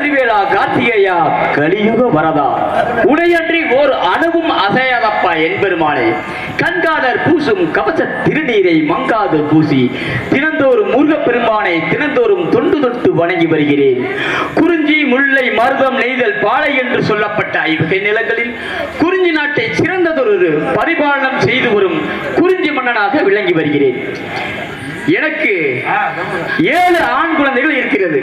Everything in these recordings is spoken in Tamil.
கதிர்வேலா கார்த்திகேயா கலியுக வரதா உடையன்றி ஓர் அணுவும் அசையாதப்பா என்பெருமானே கண்காதர் பூசும் கவச திருநீரை மங்காது பூசி தினந்தோறும் முருகப்பெருமானை தினந்தோறும் தொண்டு தொட்டு வணங்கி வருகிறேன். குறிஞ்சி முல்லை மருதம் நெய்தல் பாலை என்று சொல்லப்பட்ட ஐவகை நிலங்களில் குறிஞ்சி நாட்டை சிறந்ததொரு பரிபாலனம் செய்து வரும் குறிஞ்சி மன்னனாக விளங்கி வருகிறேன். எனக்கு ஏழு ஆண் குழந்தைகள் இருக்கிறது?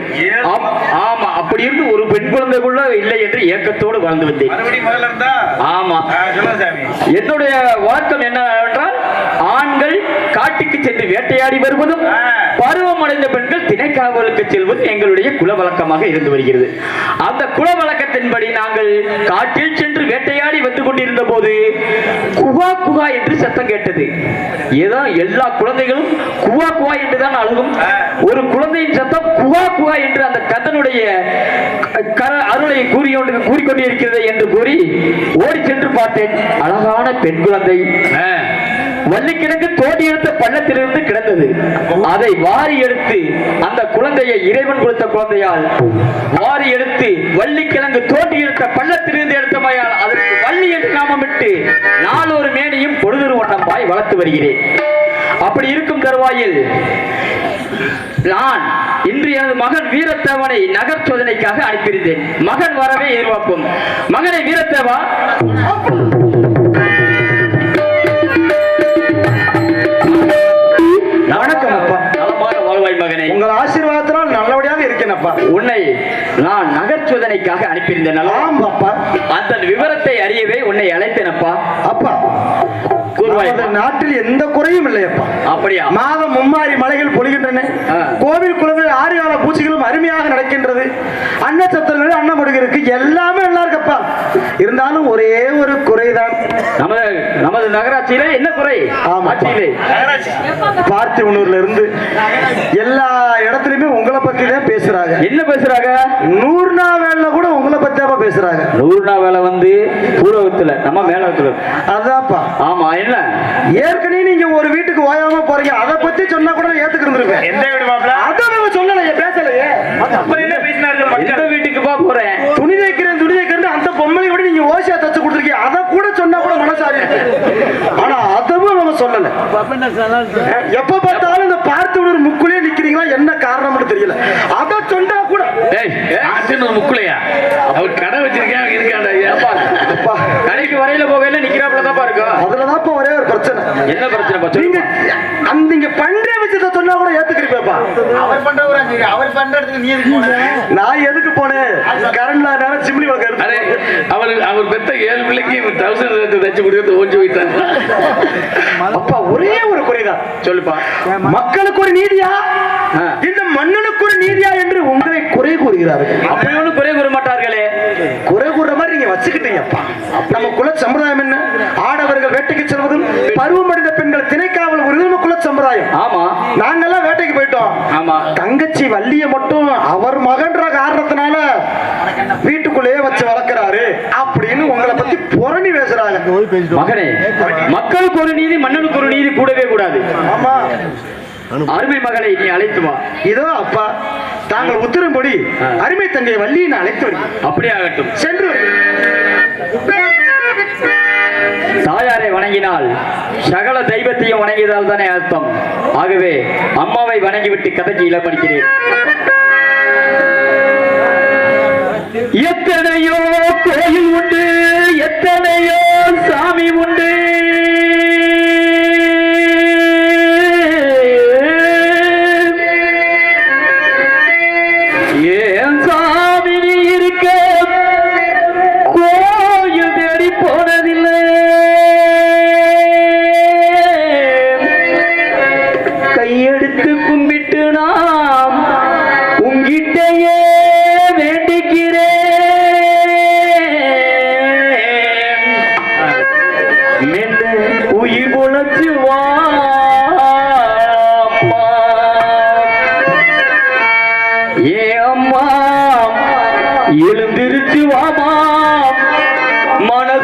ஆம், அப்படி இருந்து ஒரு பெண் குழந்தை கூட இல்லை என்று ஏக்கத்தோடு வாழ்ந்து வந்தேன். ஆமா. என்னுடைய வழக்கம் என்னவென்றால் ஆண்கள் காட்டுக்கு சென்று வேட்டையாடி வருவதும் ஆ. பருவமடைந்த பெண்கள் திணைக்காவலுக்கு செல்வதும் எங்களுடைய குல வழக்கமாக இருந்து வருகிறது. அந்த குல வழக்கத்தின்படி நாங்கள் காட்டில் சென்று வேட்டையாடி வந்து கொண்டிருந்த போது குவா குவா என்று சத்தம் கேட்டது. ஏதோ எல்லா குழந்தைகளும் குவா குவா என்று தான் அழுகும். ஒரு குழந்தையின் சத்தம் குவா குவா என்று அந்த கந்தனுடைய கர- அருளை கூறிக்கொண்டு கூறிக்கொண்டே இருக்கிறது என்று கூறி ஓடி சென்று பார்த்தேன். அழகான பெண் குழந்தை. வள்ளிக்கிழங்கு தோண்டி எடுத்த பள்ளத்திலிருந்து கிடந்தது. அதை வாரி எடுத்து அந்த குழந்தையை இறைவன் கொடுத்த குழந்தையால் வாரி எடுத்து வள்ளிக்கிழங்கு தோண்டி எடுத்த பள்ளத்திலிருந்து எடுத்தமையால் அதற்கு வள்ளி என்று நாமமிட்டு நாளொரு மேனியும் பொழுதொரு வண்ணமாய் வளர்த்து வருகிறேன். அப்படி இருக்கும் தருவாயில் நான் இன்று எனது மகன் வீரத்தேவனை நகர் சோதனைக்காக அனுப்பியிருந்தேன். மகன் வரவே எதிர்பார்ப்போம். மகனை வீரத்தேவா? வணக்கம் அப்பா. நலமாக வாழ்வாய் மகனே. உங்கள் ஆசீர்வாதத்தினால் நல்லபடியாக இருக்கேன் அப்பா. உன்னை நான் நகர் சோதனைக்காக அனுப்பியிருந்தேன். அப்பா அந்த விவரத்தை அறியவே உன்னை அழைத்தேனப்பா அப்பா. நமது நாட்டில் எந்த குறையும் இல்லை அப்பா அப்படியா? மாதம் மும்மாரி மலைகள் பொழிகின்றன. கோவில் குளங்கள் ஆறு கால பூச்சிகளும் அருமையாக நடக்கின்றது. அன்னச்சத்திரங்கள் அன்னமடுகு இருக்கு எல்லாமே நல்லா இருக்கப்பா. இருந்தாலும் ஒரே ஒரு குறைதான். நமது நமது நகராட்சியிலே என்ன குறை? ஆமா. ஆட்சியிலே. பார்த்திவனூர்ல இருந்து எல்லா இடத்துலயுமே உங்களை பத்தி தான் பேசுறாங்க. என்ன பேசுறாங்க? நூறு நாள் வேலை கூட உங்களை பத்தி தான் பேசுறாங்க. நூறு நாள் வேலை வந்து பூர்வகத்துல நம்ம மேலத்துல அதான்ப்பா. ஆமா என்ன? ஏற்கனவே நீங்க ஒரு வீட்டுக்கு ஓயாம போறீங்க. அதை பத்தி சொன்னா கூட நான் ஏத்துக்கு இருந்திருப்பேன் எந்த வீடு மாப்பிள? அதான் நம்ம சொல்லலையே பேசலையே. அப்புறம் என்ன பேசினார்கள் எந்த மக்கள்? வீட்டுக்கு பா போறேன்? அதை கூட சொன்னா கூட மனசாரி ஆனா அதுவும் நம்ம சொல்லல. எப்ப பார்த்தாலும் இந்த பார்த்து விடுற முக்குலயே நிக்கிறீங்களா? என்ன காரணம்னு தெரியல. அதை சொன்னா கூட ஒரு முக்குலையா அவர் கடை பிரச்சனை. என்ன பிரச்சனை நீங்க சொல்லுங்க அந்த நீங்க பண்ற விஷயத்த சொன்னா கூட ஏத்துக்கிறீப்பா அவர் பண்றவரா சரி அவர் பண்ற இடத்துக்கு நீ எதுக்கு போன? நான் எதுக்கு போனேன்? கரண்ட்ல நேரம் சிம்லி வளர்க்க அரே அவர் அவர் பெத்த ஏழு பிள்ளைக்கு தௌசண்ட் தச்சு கொடுத்து ஓஞ்சி போயிட்டாங்க அப்பா ஒரே ஒரு குறைதான் சொல்லுப்பா. மக்களுக்கு ஒரு நீதியா. இந்த மன்னனுக்கு ஒரு நீதியா என்று உங்களை குறை கூறுகிறார்கள் அப்படி குறை கூற மாட்டார்களே. குறை கூறுற மாதிரி நீங்க வச்சுக்கிட்டீங்கப்பா. நம்ம குல சம்பிரதாயம் என்ன வேட்டைக்கு செல்வதும் பருவமடைந்த பெண்கள் திணைக்காவல் ஒரு நம்ம குல சம்பிரதாயம் ஆமா. நாங்கெல்லாம் வேட்டைக்கு போயிட்டோம். ஆமா. தங்கச்சி வள்ளிய மட்டும் அவர் மகன்ற காரணத்தினால வீட்டுக்குள்ளேயே வச்சு வளர்க்கறாரு அப்படின்னு உங்களை பத்தி புரணி பேசுறாங்க. மகனே மக்களுக்கு ஒரு நீதி மன்னனுக்கு ஒரு நீதி கூடவே கூடாது. ஆமா. அருமை மகளை நீ அழைத்து வா. இதோ அப்பா தாங்கள் உத்தரவுப்படி ஆ. அருமை தங்கை வள்ளியை நான் அழைத்து வருகிறேன் அப்படியே ஆகட்டும் சென்று. தாயாரை வணங்கினால் சகல தெய்வத்தையும் வணங்கியதால் தானே அர்த்தம். ஆகவே அம்மாவை வணங்கிவிட்டு கதைக்கு இளமடிக்கிறேன் எத்தனையோ கோயில் உண்டு எத்தனையோ சாமி உண்டு.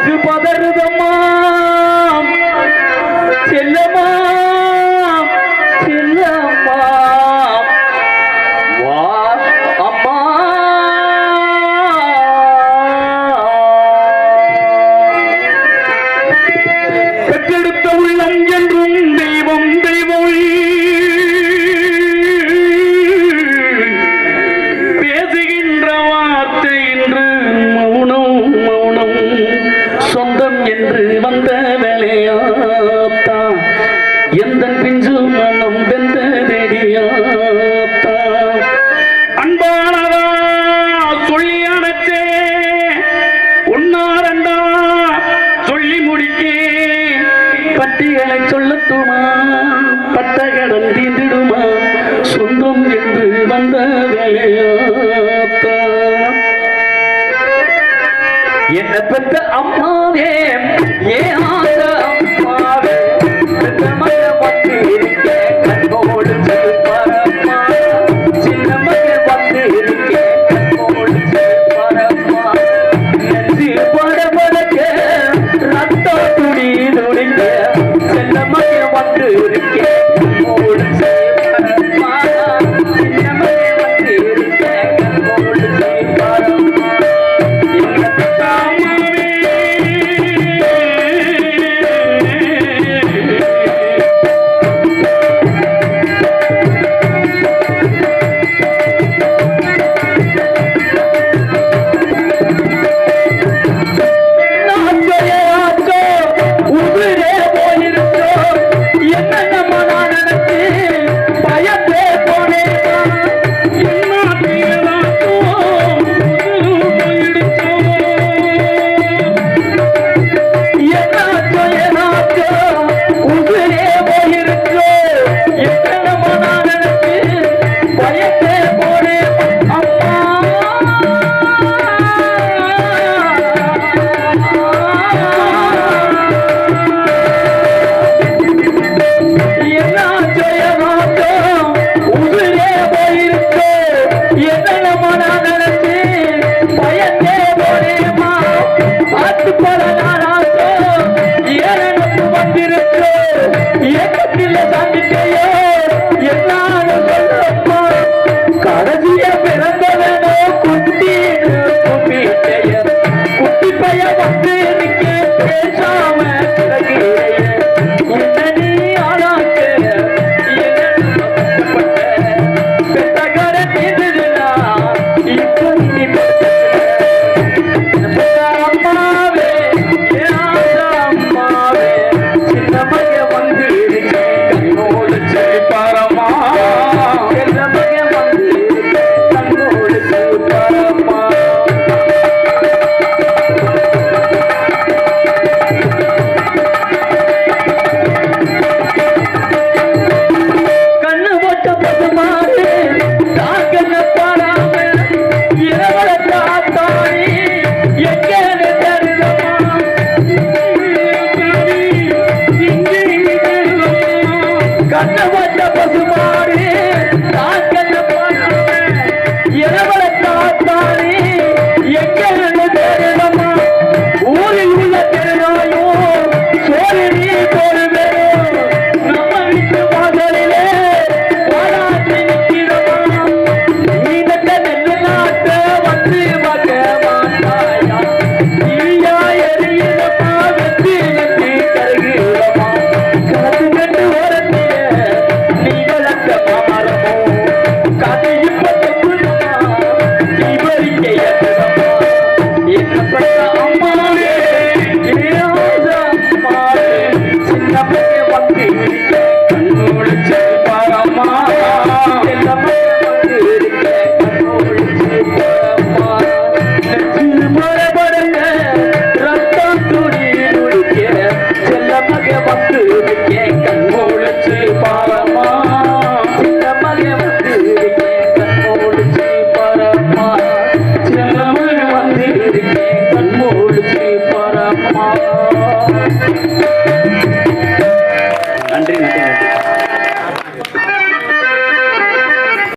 மனசு பதறுதம்மா. செல்லமா செல்லம்மா. வா அம்மா. கட்டெடுத்த உள்ளம் என்று அம்மாவே ஏ ஆசை அம்மாவே